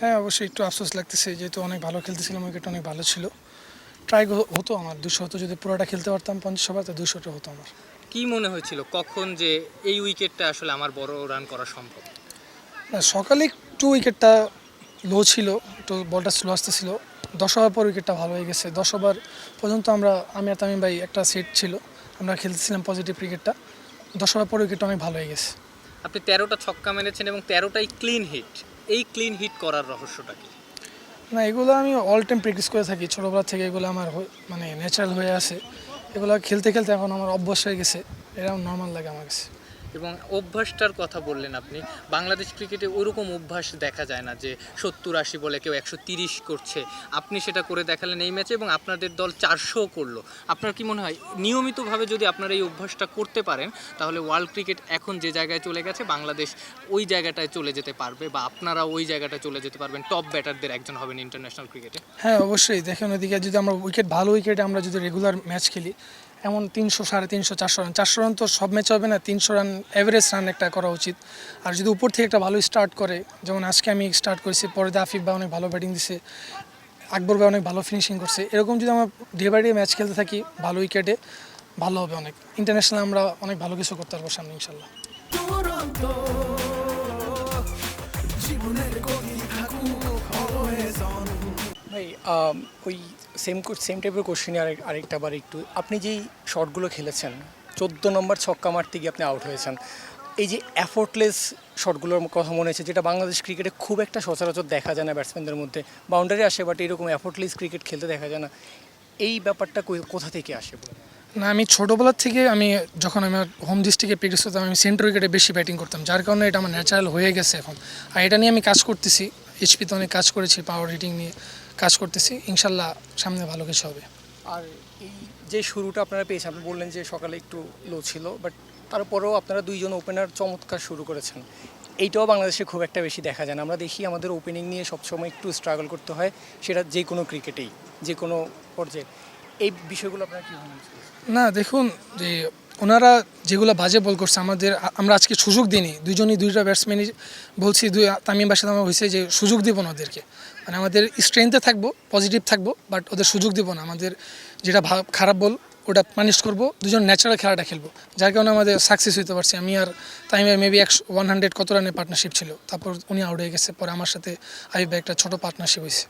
হ্যাঁ অবশ্যই একটু আফসোস লাগতেছে যেহেতু অনেক ভালো খেলতেছিলাম উইকেট অনেক ভালো ছিল। ট্রাই হতো আমার দুশো হতো যদি পুরোটা খেলতে পারতাম পঞ্চাশ ওভার তো দুশোটা হতো আমার। কি মনে হয়েছিল কখন যে এই উইকেটটা আসলে আমার বড় রান করা সম্ভব? সকালে একটু উইকেটটা লো ছিল একটু বলটা স্লো আসতেছিল। দশ ওভার পর উইকেটটা ভালো হয়ে গেছে। দশ ওভার পর্যন্ত আমরা আমি আর তামিম ভাই একটা সেট ছিল আমরা খেলতেছিলাম পজিটিভ ক্রিকেটটা দশ ওভার পর উইকেটটা অনেক ভালো হয়ে গেছে। আপনি তেরোটা ছক্কা মেরেছেন এবং তেরোটাই ক্লিন হিট এই ক্লিন হিট করার রহস্যটা কি? না, এগুলো আমি অল টাইম প্র্যাকটিস করে থাকি। ছোটোবেলা থেকে এগুলো আমার মানে ন্যাচারাল হয়ে আছে। এগুলো খেলতে খেলতে এখন আমার অভ্যাস হয়ে গেছে। এরকম নর্মাল লাগে আমার কাছে। এবং অভ্যাসটার কথা বললেন আপনি, বাংলাদেশ ক্রিকেটে ওরকম অভ্যাস দেখা যায় না যে সত্তর আশি বলে কেউ একশো তিরিশ করছে। আপনি সেটা করে দেখালেন এই ম্যাচে এবং আপনাদের দল চারশো করল। আপনার কি মনে হয়, নিয়মিতভাবে যদি আপনারা এই অভ্যাসটা করতে পারেন, তাহলে ওয়ার্ল্ড ক্রিকেট এখন যে জায়গায় চলে গেছে, বাংলাদেশ ওই জায়গাটায় চলে যেতে পারবে বা আপনারা ওই জায়গাটায় চলে যেতে পারবেন টপ ব্যাটারদের একজন হবেন ইন্টারন্যাশনাল ক্রিকেটে? হ্যাঁ অবশ্যই। দেখেন ওইদিকে যদি আমরা উইকেট ভালো উইকেটে আমরা যদি রেগুলার ম্যাচ খেলি এমন তিনশো সাড়ে তিনশো চারশো রান। চারশো রান তো সব ম্যাচ হবে না তিনশো রান অ্যাভারেজ রান একটা করা উচিত। আর যদি উপর থেকে একটা ভালো স্টার্ট করে যেমন আজকে আমি স্টার্ট করেছি পরে দিয়ে আফিফ ভাই অনেক ভালো ব্যাটিং দিছে আকবর ভাই অনেক ভালো ফিনিশিং করছে এরকম যদি আমরা ডে বাই ডে ম্যাচ খেলতে থাকি ভালো উইকেটে ভালো হবে অনেক। ইন্টারন্যাশনাল আমরা অনেক ভালো কিছু করতে পারব সামনে ইনশাল্লাহ। ভাই ওই সেম সেম টাইপের কোশ্চেনে আরেক, আরেকটা বার একটু। আপনি যেই শটগুলো খেলেছেন, চোদ্দ নম্বর ছক্কা মারতে গিয়ে আপনি আউট হয়েছেন। এই যে অ্যাফোর্টলেস শটগুলোর কথা মনে হয়েছে যেটা বাংলাদেশ ক্রিকেটে খুব একটা সচরাচর দেখা যায় না ব্যাটসম্যানদের মধ্যে। বাউন্ডারি আসে বাট এরকম অ্যাফোর্টলেস ক্রিকেট খেলতে দেখা যায় না। এই ব্যাপারটা কোথা থেকে আসে না, আমি ছোটোবেলার থেকে আমি যখন আমি হোম ডিস্ট্রিক্টে প্র্যাকটিস করতাম, আমি সেন্টার উইকেটে বেশি ব্যাটিং করতাম, যার কারণে এটা আমার ন্যাচারাল হয়ে গেছে এখন। আর এটা নিয়ে আমি কাজ করতেছি এইচপিতে অনেক কাজ করেছি পাওয়ার হিটিং নিয়ে। কাজ করতেছি ইনশাল্লাহ সামনে ভালো কিছু হবে। আর এই যে শুরুটা আপনারা পেয়েছেন আপনি বললেন যে সকালে একটু লো ছিল বাট তারপরেও আপনারা দুইজন ওপেনার চমৎকার শুরু করেছেন। এইটাও বাংলাদেশে খুব একটা বেশি দেখা যায় না। আমরা দেখি আমাদের ওপেনিং নিয়ে সবসময় একটু স্ট্রাগল করতে হয় সেটা যে কোনো ক্রিকেটেই যে কোনো পর্যায়ে। এই বিষয়গুলো আপনারা কী না দেখুন যে ওনারা যেগুলো বাজে বল করছে আমাদের আমরা আজকে সুযোগ দিইনি। দুজনই দুইটা ব্যাটসম্যানই বলছি দুই তামিম বাসাদ আমার হয়েছে যে সুযোগ দিব না ওদেরকে। মানে আমাদের স্ট্রেংথে থাকব পজিটিভ থাকব বাট ওদের সুযোগ দিব না। আমাদের যেটা খারাপ বল, ওটা পানিশ করব। দুজন ন্যাচারাল খেলাটা খেলব। যার কারণে আমাদের সাকসেস হইতে পারছি। আমি আর তামিমের মেবি একশো ওয়ান হান্ড্রেড কত রানের পার্টনারশিপ ছিল? তারপর উনি আউট হয়ে গেছে। পরে আমার সাথে আইব একটা ছোট পার্টনারশিপ হয়েছে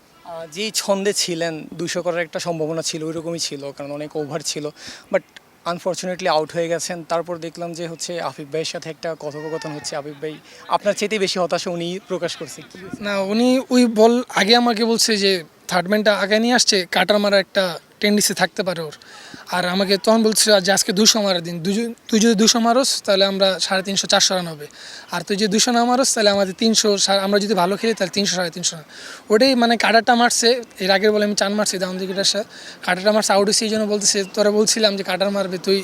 যেই ছন্দে ছিলেন, দুশো করার একটা সম্ভাবনা ছিল, ওইরকমই ছিল, কারণ অনেক ওভার ছিল। বাট আনফর্চুনেটলি আউট হয়ে গেছেন। তারপর দেখলাম যে হচ্ছে আফিফ ভাইয়ের সাথে একটা কথোপকথন হচ্ছে। আফিফ ভাই, আপনার চেয়েতে বেশি হতাশা উনি প্রকাশ করছে না, উনি ওই বল, আগে আমাকে বলছে যে থার্ড ম্যানটা আগে নিয়ে আসছে কাটার মারা একটা টেন্ডেন্সি থাকতে পারে ওর। আর আমাকে তখন বলছিল যে আজকে দুশো মারার দিন তুই যদি দুশো মারোস, তাহলে আমরা সাড়ে তিনশো, চারশো রান হবে। আর তুই যদি দুশো না মারোস, তাহলে আমাদের তিনশো আমরা যদি ভালো খেলি, তাহলে তিনশো সাড়ে তিনশো রান। ওটাই মানে কাটারটা মারছে, এর আগের বলে আমি চান মারছি দাম উইকেটের সাথে কাটারটা মারছে আউট হয়েছে, এই জন্য বলতেছে, তোরা বলছিলাম যে কাটার মারবে, তুই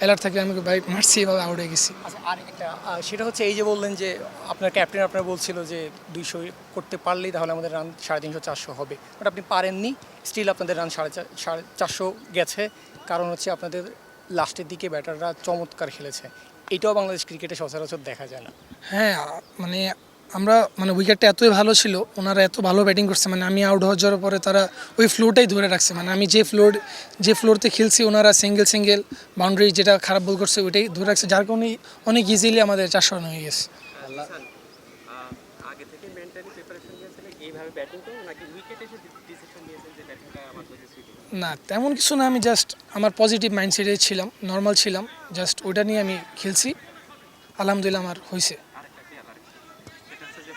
অ্যালার্ট থাকলে আমি ভাই মারছি এভাবে আউট হয়ে গেছি। আচ্ছা আর একটা সেটা হচ্ছে এই যে বললেন যে আপনার ক্যাপ্টেন আপনার বলছিল যে দুইশো করতে পারলেই তাহলে আমাদের রান সাড়ে তিনশো চারশো হবে। বাট আপনি পারেননি স্টিল আপনাদের রান সাড়ে চার সাড়ে চারশো গেছে। কারণ হচ্ছে আপনাদের লাস্টের দিকে ব্যাটাররা চমৎকার খেলেছে। এটাও বাংলাদেশ ক্রিকেটে সচরাচর দেখা যায় না। হ্যাঁ মানে আমরা মানে উইকেটটা এতই ভালো ছিল ওনারা এত ভালো ব্যাটিং করছে মানে আমি আউট হওয়ার যাওয়ার পরে তারা ওই ফ্লোরটাই ধরে রাখছে। মানে আমি যে ফ্লোর যে ফ্লোরতে খেলছি ওনারা সিঙ্গেল সিঙ্গেল বাউন্ডারি যেটা খারাপ বল করছে ওইটাই ধরে রাখছে যার কারণে অনেক ইজিলি আমাদের চারশো রান হয়ে গেছে। কাছে সুইট না তেমন কিছু না আমি জাস্ট আমার পজিটিভ মাইন্ডসেটে ছিলাম নর্মাল ছিলাম জাস্ট ওইটা নিয়ে আমি খেলছি। আলহামদুলিল্লাহ আমার হয়েছে আরেকটা কি আবার সেটা হচ্ছে যে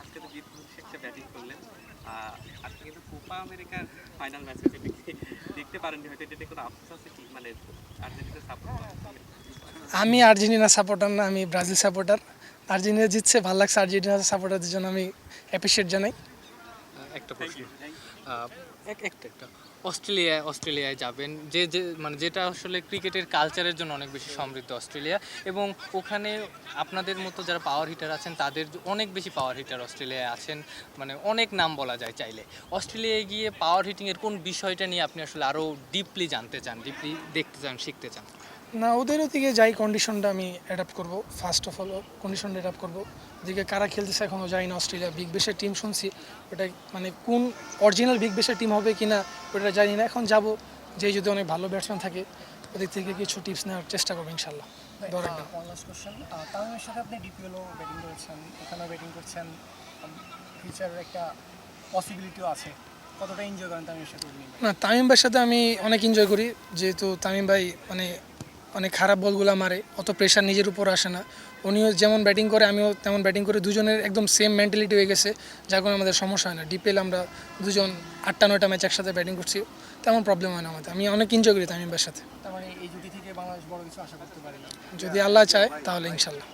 আজকে তো জিত শেখছে ব্যাটিং করলেন আহ, আজকে কিন্তু কোপা আমেরিকার ফাইনাল ম্যাচে যেটা কি দেখতে পারেননি হয়তো এটা কোনো আফসোস আছে কি? মানে আর্জেন্টিনা সাপোর্ট আমি আর্জেন্টিনা সাপোর্টার না আমি ব্রাজিল সাপোর্টার আর্জেন্টিনা জিতছে ভালো লাগছে আর্জেন্টিনা সাপোর্টারদের জন্য আমি অ্যাপ্রিসিয়েট জানাই। একটা প্রশ্ন। অস্ট্রেলিয়ায় অস্ট্রেলিয়ায় যাবেন। যে যে মানে যেটা আসলে ক্রিকেটের কালচারের জন্য অনেক বেশি সমৃদ্ধ অস্ট্রেলিয়া। এবং ওখানে আপনাদের মতো যারা পাওয়ার হিটার আছেন, তাদের অনেক বেশি পাওয়ার হিটার অস্ট্রেলিয়ায় আছেন। মানে অনেক নাম বলা যায় চাইলে। অস্ট্রেলিয়ায় গিয়ে পাওয়ার হিটিংয়ের কোন বিষয়টা নিয়ে আপনি আসলে আরও ডিপলি জানতে চান ডিপলি দেখতে চান, শিখতে চান? না ওদেরও দিকে যাই কন্ডিশনটা আমি অ্যাডাপ্ট করব। ফার্স্ট অফ অল কন্ডিশনটা অ্যাডাপ্ট করব। ওদিকে কারা খেলতেছে এখনও যাই না অস্ট্রেলিয়া বিগ বেশের টিম শুনছি। ওটা মানে কোন অরিজিনাল বিগ বেশের টিম হবে কি না ওটা জানি না এখন যাব যে যদি অনেক ভালো ব্যাটসম্যান থাকে ওদের থেকে কিছু টিপস নেওয়ার চেষ্টা করব ইনশাল্লাহ তামিমের সাথে আপনি ডিপিএলও ব্যাটিং করেছেন এখানেও ব্যাটিং করছেন। ফিউচারের একটা পসিবিলিটিও আছে। কতটা এনজয় করেন তামিমের সাথে? না তামিম ভাইয়ের সাথে আমি অনেক এনজয় করি। যেহেতু তামিম ভাই মানে অনেক খারাপ বলগুলো মারে অত প্রেশার নিজের উপর আসে না। উনিও যেমন ব্যাটিং করে আমিও তেমন ব্যাটিং করে দুজনের একদম সেম মেন্টালিটি হয়ে গেছে যার কারণে আমাদের সমস্যা হয় না। ডিপেল আমরা দুজন আটটা নয়টা ম্যাচ একসাথে ব্যাটিং করছি তেমন প্রবলেম হয় না আমাদের। আমি অনেক এনজয় করি তামিমের সাথে। মানে যদি আল্লাহ চায় তাহলে ইনশাল্লাহ।